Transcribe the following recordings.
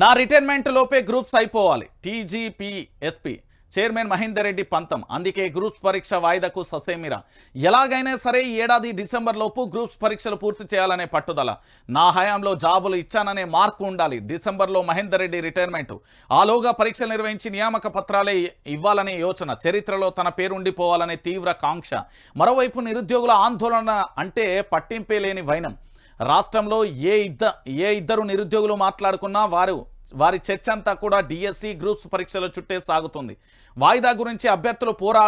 నా రిటైర్మెంట్ లోపే గ్రూప్స్ అయిపోవాలి. టీజీపీఎస్పీ చైర్మన్ మహేందర్ రెడ్డి పంతం. అందుకే గ్రూప్స్ పరీక్ష వాయిదాకు ససేమిరా. ఎలాగైనా సరే ఈ ఏడాది డిసెంబర్ లోపు గ్రూప్స్ పరీక్షలు పూర్తి చేయాలనే పట్టుదల. నా హయాంలో జాబులు ఇచ్చాననే మార్కు ఉండాలి. డిసెంబర్లో మహేందర్ రెడ్డి రిటైర్మెంట్. ఆలోగా పరీక్షలు నిర్వహించి నియామక పత్రాలే ఇవ్వాలనే యోచన. చరిత్రలో తన పేరు ఉండిపోవాలనే తీవ్ర కాంక్ష. మరోవైపు నిరుద్యోగుల ఆందోళన అంటే పట్టింపే లేని వైనం. రాష్ట్రంలో ఏ ఇద్ద ఏ ఇద్దరు నిరుద్యోగులు మాట్లాడుకున్నా వారు వారి చర్చ అంతా కూడా డిఎస్సి గ్రూప్స్ పరీక్షల చుట్టే సాగుతుంది. వాయిదా గురించి అభ్యర్థులు పోరా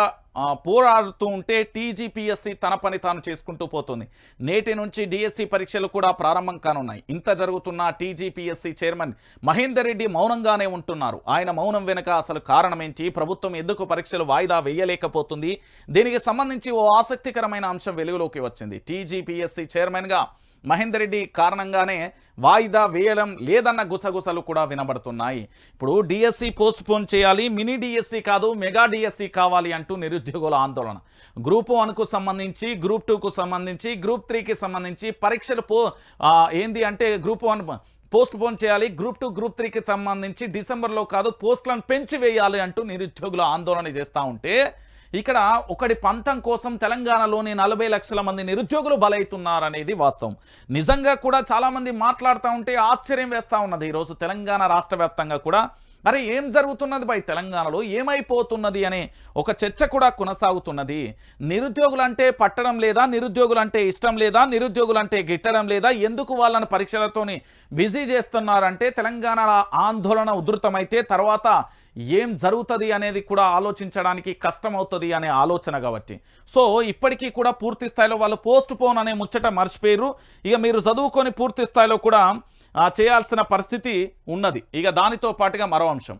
పోరాడుతూ ఉంటే టీజీపీఎస్సి తన పని తాను చేసుకుంటూ పోతుంది. నేటి నుంచి డిఎస్సి పరీక్షలు కూడా ప్రారంభం కానున్నాయి. ఇంత జరుగుతున్న టీజీపీఎస్సి చైర్మన్ మహేందర్ రెడ్డి మౌనంగానే ఉంటున్నారు. ఆయన మౌనం వెనుక అసలు కారణమేంటి? ప్రభుత్వం ఎందుకు పరీక్షలు వాయిదా వేయలేకపోతుంది? దీనికి సంబంధించి ఓ ఆసక్తికరమైన అంశం వెలుగులోకి వచ్చింది. టీజీపీఎస్సి చైర్మన్గా మహేందర్ రెడ్డి కారణంగానే వాయిదా వేయడం లేదన్న గుసగుసలు కూడా వినబడుతున్నాయి. ఇప్పుడు డిఎస్సి పోస్ట్ పోన్ చేయాలి మినీ డిఎస్సి కాదు మెగా డిఎస్సి కావాలి అంటూ నిరుద్యోగుల ఆందోళన. గ్రూప్ వన్కు సంబంధించి గ్రూప్ టూకు సంబంధించి గ్రూప్ త్రీకి సంబంధించి పరీక్షలు పో ఏంది అంటే గ్రూప్ వన్ పోస్ట్ పోన్ చేయాలి గ్రూప్ టూ గ్రూప్ త్రీకి సంబంధించి డిసెంబర్లో కాదు పోస్టులను పెంచి వేయాలి అంటూ నిరుద్యోగులు ఆందోళన చేస్తూ ఉంటే ఇక్కడ ఒకటి పంతం కోసం తెలంగాణలోని నలభై లక్షల మంది నిరుద్యోగులు బలవుతున్నారనేది వాస్తవం. నిజంగా కూడా చాలామంది మాట్లాడుతూ ఉంటే ఆశ్చర్యం వేస్తూ ఉన్నది. ఈరోజు తెలంగాణ రాష్ట్ర వ్యాప్తంగా కూడా అరే ఏం జరుగుతున్నది బై తెలంగాణలో? ఏమైపోతున్నది అనే ఒక చర్చ కూడా కొనసాగుతున్నది. నిరుద్యోగులంటే పట్టడం లేదా నిరుద్యోగులంటే ఇష్టం లేదా నిరుద్యోగులంటే గిట్టడం లేదా ఎందుకు వాళ్ళని పరీక్షలతోని బిజీ చేస్తున్నారంటే తెలంగాణ ఆందోళన ఉధృతమైతే తర్వాత ఏం జరుగుతుంది అనేది కూడా ఆలోచించడానికి కష్టమవుతుంది అనే ఆలోచన కాబట్టి. సో ఇప్పటికీ కూడా పూర్తి స్థాయిలో వాళ్ళు పోస్ట్ పోన్ అనే ముచ్చట మర్చిపోయారు ఇక మీరు చదువుకొని పూర్తి స్థాయిలో కూడా చేయాల్సిన పరిస్థితి ఉన్నది. ఇక దానితో పాటుగా మరో అంశం.